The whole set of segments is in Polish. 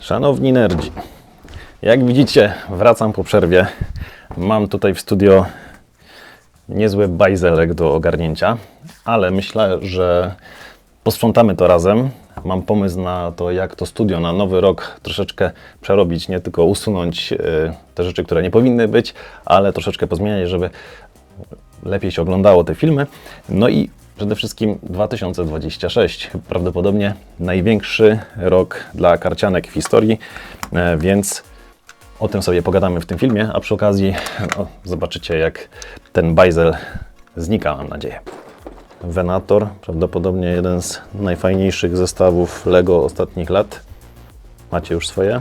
Szanowni nerdzi, jak widzicie, wracam po przerwie. Mam tutaj w studio niezły bajzelek do ogarnięcia, ale myślę, że posprzątamy to razem. Mam pomysł na to, jak to studio na nowy rok troszeczkę przerobić, nie tylko usunąć e, te rzeczy, które nie powinny być, ale troszeczkę pozmieniać, żeby lepiej się oglądało te filmy. No i przede wszystkim 2026, prawdopodobnie największy rok dla karcianek w historii, e, więc o tym sobie pogadamy w tym filmie, a przy okazji no, zobaczycie jak ten bajzel znika, mam nadzieję. Venator, prawdopodobnie jeden z najfajniejszych zestawów Lego ostatnich lat. Macie już swoje?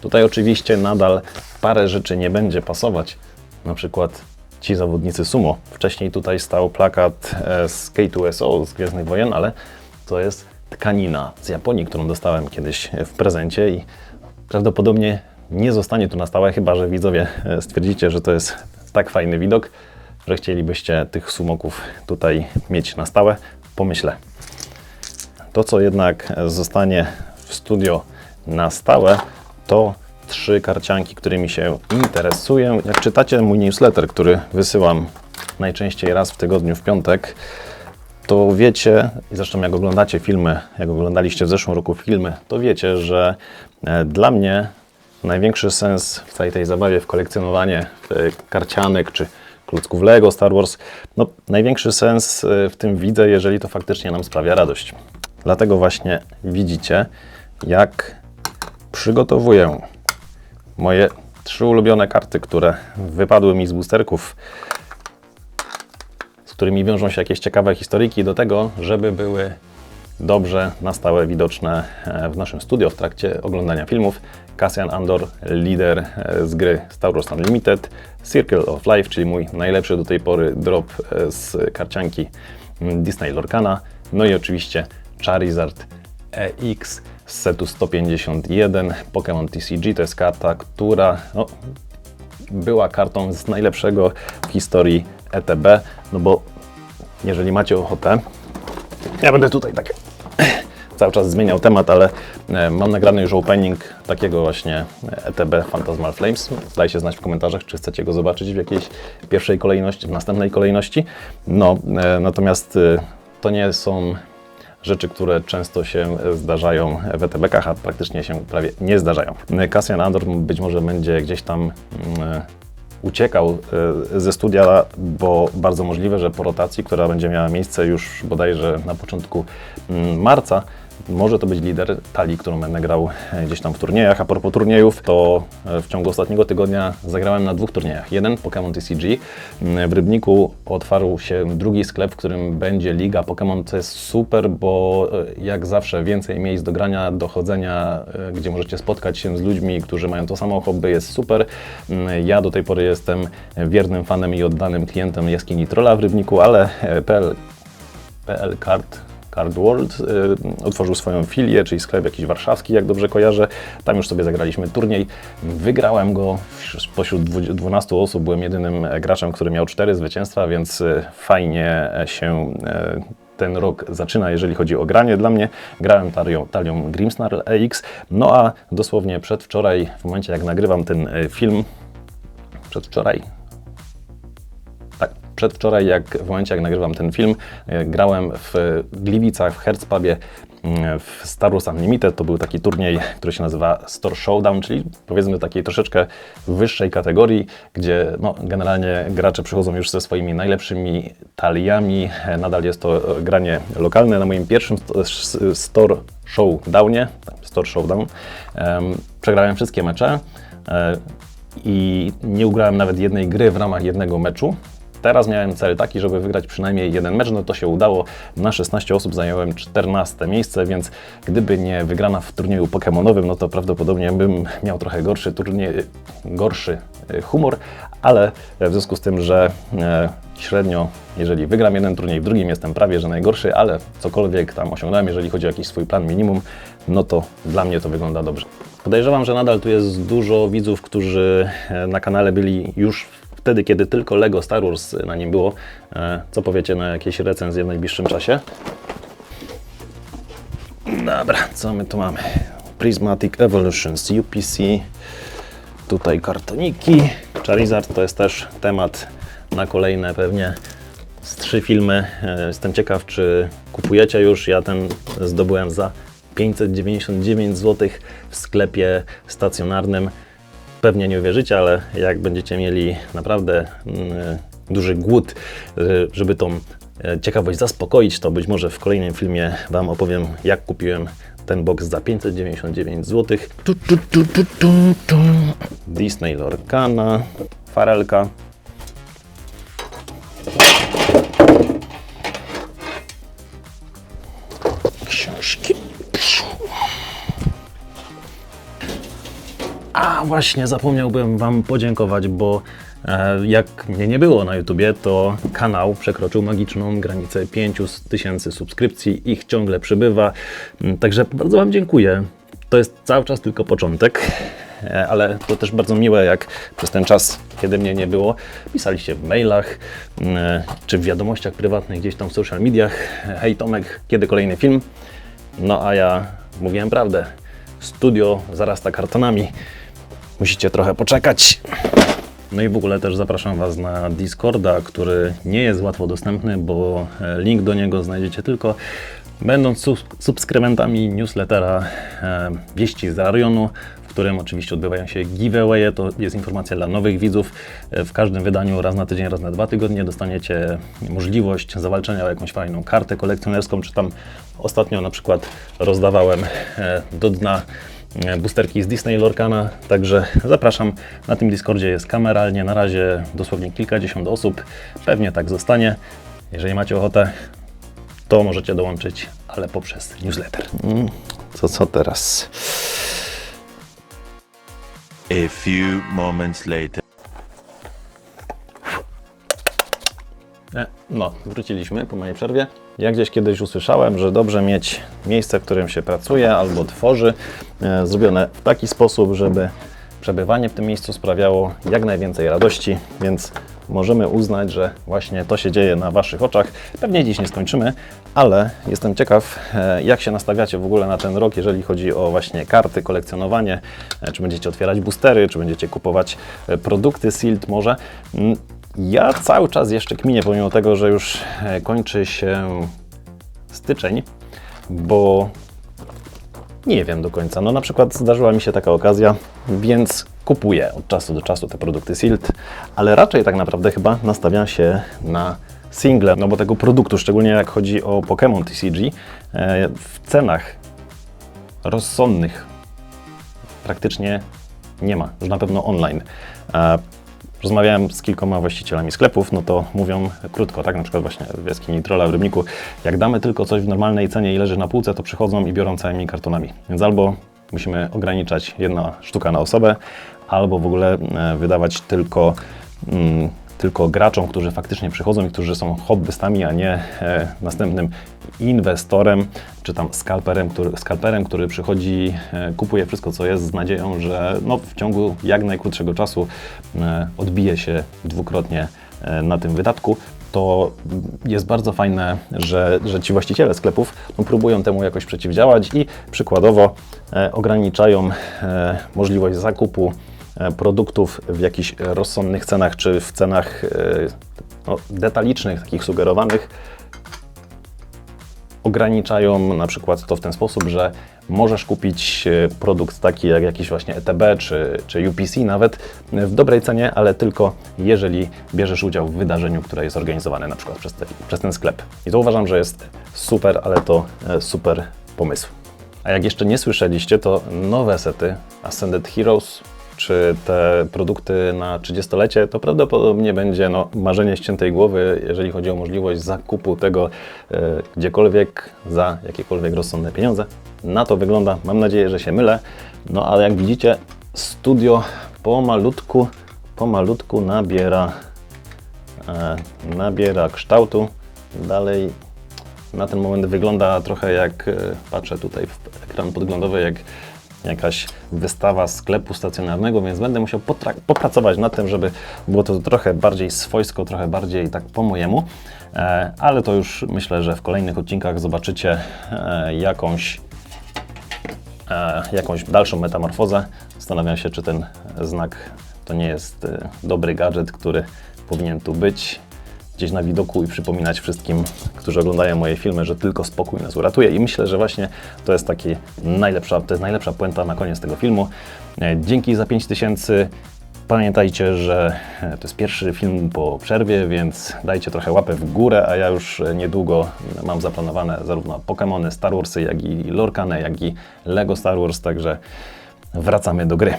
Tutaj oczywiście nadal parę rzeczy nie będzie pasować. Na przykład ci zawodnicy sumo. Wcześniej tutaj stał plakat e, z K2SO z Gwiezdnych Wojen, ale to jest tkanina z Japonii, którą dostałem kiedyś w prezencie i prawdopodobnie nie zostanie tu na stałe, chyba że widzowie e, stwierdzicie, że to jest tak fajny widok, że chcielibyście tych sumoków tutaj mieć na stałe. Pomyślę. To, co jednak zostanie w studio na stałe, to trzy karcianki, którymi się interesuję. Jak czytacie mój newsletter, który wysyłam najczęściej raz w tygodniu w piątek, to wiecie, i zresztą jak oglądacie filmy, jak oglądaliście w zeszłym roku filmy, to wiecie, że e, dla mnie największy sens w całej tej zabawie w kolekcjonowanie e, karcianek czy klocków Lego, Star Wars, no największy sens e, w tym widzę, jeżeli to faktycznie nam sprawia radość. Dlatego właśnie widzicie, jak przygotowuję moje trzy ulubione karty, które wypadły mi z boosterków, z którymi wiążą się jakieś ciekawe historyjki, do tego, żeby były dobrze na stałe widoczne e, w naszym studio w trakcie oglądania filmów. Cassian Andor, lider e, z gry Star Wars Unlimited, Circle of Life, czyli mój najlepszy do tej pory drop e, z karcianki mm, Disney Lorcana, no i oczywiście Charizard EX z setu 151 Pokémon TCG. To jest karta, która no, była kartą z najlepszego w historii ETB, no bo jeżeli macie ochotę, ja będę tutaj tak cały czas zmieniał temat, ale e, mam nagrany już opening takiego właśnie ETB Phantasmal Flames. Dajcie znać w komentarzach, czy chcecie go zobaczyć w jakiejś pierwszej kolejności, w następnej kolejności. No, e, natomiast e, to nie są rzeczy, które często się zdarzają w ETB-kach, a praktycznie się prawie nie zdarzają. Cassian Andor być może będzie gdzieś tam mm, uciekał e, ze studia, bo bardzo możliwe, że po rotacji, która będzie miała miejsce już bodajże na początku mm, marca, może to być lider talii, którą będę grał e, gdzieś tam w turniejach. A propos turniejów, to e, w ciągu ostatniego tygodnia zagrałem na dwóch turniejach. Jeden Pokémon TCG. Mm, W Rybniku otwarł się drugi sklep, w którym będzie liga Pokémon. To jest super, bo e, jak zawsze więcej miejsc do grania, do chodzenia, gdzie możecie spotkać się z ludźmi, którzy mają to samo hobby, jest super. Mm, Ja do tej pory jestem wiernym fanem i oddanym klientem jaskini Trolla w Rybniku, ale PL PL Card, Card World y, otworzył swoją filię, czyli sklep jakiś warszawski, jak dobrze kojarzę. Tam już sobie zagraliśmy turniej. Wygrałem go spośród dwu- 12 osób. Byłem jedynym e, graczem, który miał 4 zwycięstwa, więc y, fajnie e, się e, ten rok zaczyna, jeżeli chodzi o granie. Dla mnie grałem talią, talią Grimsnarl EX, no a dosłownie przedwczoraj, w momencie jak nagrywam ten e, film, przedwczoraj, przedwczoraj, jak w momencie jak nagrywam ten film, e, grałem w Gliwicach, w Herzpubie mm, w Star Wars Unlimited. To był taki turniej, który się nazywa Store Showdown, czyli powiedzmy takiej troszeczkę wyższej kategorii, gdzie no, generalnie gracze przychodzą już ze swoimi najlepszymi taliami. E, Nadal jest to e, granie lokalne. Na moim pierwszym Store Showdownie, tak, Store Showdown, em, przegrałem wszystkie mecze. I nie ugrałem nawet jednej gry w ramach jednego meczu. Teraz miałem cel taki, żeby wygrać przynajmniej jeden mecz, no to się udało. Na 16 osób zająłem 14 miejsce, więc gdyby nie wygrana w turnieju pokemonowym, no to prawdopodobnie bym miał trochę gorszy turniej, gorszy e, humor, ale w związku z tym, że e, średnio, jeżeli wygram jeden turniej, w drugim jestem prawie że najgorszy, ale cokolwiek tam osiągnąłem, jeżeli chodzi o jakiś swój plan minimum, no to dla mnie to wygląda dobrze. Podejrzewam, że nadal tu jest dużo widzów, którzy e, na kanale byli już wtedy, kiedy tylko Lego Star Wars na nim było. E, Co powiecie na jakieś recenzje w najbliższym czasie? Dobra, co my tu mamy? Prismatic Evolutions UPC. Tutaj kartoniki. Charizard to jest też temat na kolejne pewnie z trzy filmy. E, Jestem ciekaw, czy kupujecie już. Ja ten zdobyłem za 599 zł w sklepie stacjonarnym. Pewnie nie uwierzycie, ale jak będziecie mieli naprawdę mm, duży głód, e, żeby tą e, ciekawość zaspokoić, to być może w kolejnym filmie Wam opowiem, jak kupiłem ten box za 599 zł. Tu, tu, tu, tu, tu, tu. Disney Lorcana, Farelka. A właśnie, zapomniałbym Wam podziękować, bo e, jak mnie nie było na YouTubie, to kanał przekroczył magiczną granicę 5000 subskrypcji. Ich ciągle przybywa. Mm, Także bardzo Wam dziękuję. To jest cały czas tylko początek, e, ale to też bardzo miłe, jak przez ten czas, kiedy mnie nie było, pisaliście w mailach mm, czy w wiadomościach prywatnych, gdzieś tam w social mediach. Hej Tomek, kiedy kolejny film? No a ja mówiłem prawdę. Studio zarasta kartonami. Musicie trochę poczekać. No i w ogóle też zapraszam Was na Discorda, który nie jest łatwo dostępny, bo e, link do niego znajdziecie tylko będąc sub- subskrybentami newslettera e, Wieści z Arionu, w którym oczywiście odbywają się giveawaye. To jest informacja dla nowych widzów. E, W każdym wydaniu raz na tydzień, raz na dwa tygodnie dostaniecie możliwość zawalczenia o jakąś fajną kartę kolekcjonerską, czy tam ostatnio na przykład rozdawałem e, do dna boosterki z Disney Lorcana, także zapraszam. Na tym Discordzie jest kameralnie, na razie dosłownie kilkadziesiąt osób, pewnie tak zostanie. Jeżeli macie ochotę, to możecie dołączyć, ale poprzez newsletter. Co, co teraz? A few moments later. No, wróciliśmy po mojej przerwie. Ja gdzieś kiedyś usłyszałem, że dobrze mieć miejsce, w którym się pracuje albo tworzy, e, zrobione w taki sposób, żeby przebywanie w tym miejscu sprawiało jak najwięcej radości, więc możemy uznać, że właśnie to się dzieje na Waszych oczach. Pewnie dziś nie skończymy, ale jestem ciekaw, e, jak się nastawiacie w ogóle na ten rok, jeżeli chodzi o właśnie karty, kolekcjonowanie, e, czy będziecie otwierać boostery, czy będziecie kupować e, produkty Sealed może. Ja cały czas jeszcze kminię, pomimo tego, że już e, kończy się styczeń, bo nie wiem do końca. No na przykład zdarzyła mi się taka okazja, więc kupuję od czasu do czasu te produkty Sealed, ale raczej tak naprawdę chyba nastawiam się na single, no bo tego produktu, szczególnie jak chodzi o Pokémon TCG, e, w cenach rozsądnych praktycznie nie ma, już na pewno online. Rozmawiałem z kilkoma właścicielami sklepów, no to mówią krótko, tak? Na przykład właśnie w jaskini Trolla w Rybniku. Jak damy tylko coś w normalnej cenie i leży na półce, to przychodzą i biorą całymi kartonami. Więc albo musimy ograniczać jedna sztuka na osobę, albo w ogóle e, wydawać tylko, mm, tylko graczom, którzy faktycznie przychodzą i którzy są hobbystami, a nie e, następnym inwestorem, czy tam skalperem, który, skalperem, który przychodzi, e, kupuje wszystko, co jest z nadzieją, że no, w ciągu jak najkrótszego czasu e, odbije się dwukrotnie e, na tym wydatku. To jest bardzo fajne, że, że ci właściciele sklepów no, próbują temu jakoś przeciwdziałać i przykładowo e, ograniczają e, możliwość zakupu produktów w jakichś rozsądnych cenach, czy w cenach e, no, detalicznych, takich sugerowanych, ograniczają na przykład to w ten sposób, że możesz kupić e, produkt taki jak jakiś właśnie ETB czy, czy UPC nawet w dobrej cenie, ale tylko jeżeli bierzesz udział w wydarzeniu, które jest organizowane na przykład przez, te, przez ten sklep. I to uważam, że jest super, ale to e, super pomysł. A jak jeszcze nie słyszeliście, to nowe sety Ascended Heroes czy te produkty na 30-lecie, to prawdopodobnie będzie no, marzenie ściętej głowy, jeżeli chodzi o możliwość zakupu tego e, gdziekolwiek za jakiekolwiek rozsądne pieniądze. Na to wygląda, mam nadzieję, że się mylę. No ale jak widzicie, studio pomalutku, pomalutku nabiera, e, nabiera kształtu. Dalej na ten moment wygląda trochę jak, e, patrzę tutaj w ekran podglądowy, jak jakaś wystawa sklepu stacjonarnego, więc będę musiał popracować nad tym, żeby było to trochę bardziej swojsko, trochę bardziej tak po mojemu, e, ale to już myślę, że w kolejnych odcinkach zobaczycie e, jakąś e, jakąś dalszą metamorfozę. Zastanawiam się, czy ten znak to nie jest e, dobry gadżet, który powinien tu być gdzieś na widoku i przypominać wszystkim, którzy oglądają moje filmy, że tylko spokój nas uratuje. I myślę, że właśnie to jest taki najlepsza, to jest najlepsza puenta na koniec tego filmu. E, Dzięki za 5000. Pamiętajcie, że e, to jest pierwszy film po przerwie, więc dajcie trochę łapę w górę, a ja już e, niedługo mam zaplanowane zarówno Pokémony, Star Warsy, jak i Lorkane, jak i Lego Star Wars, także wracamy do gry.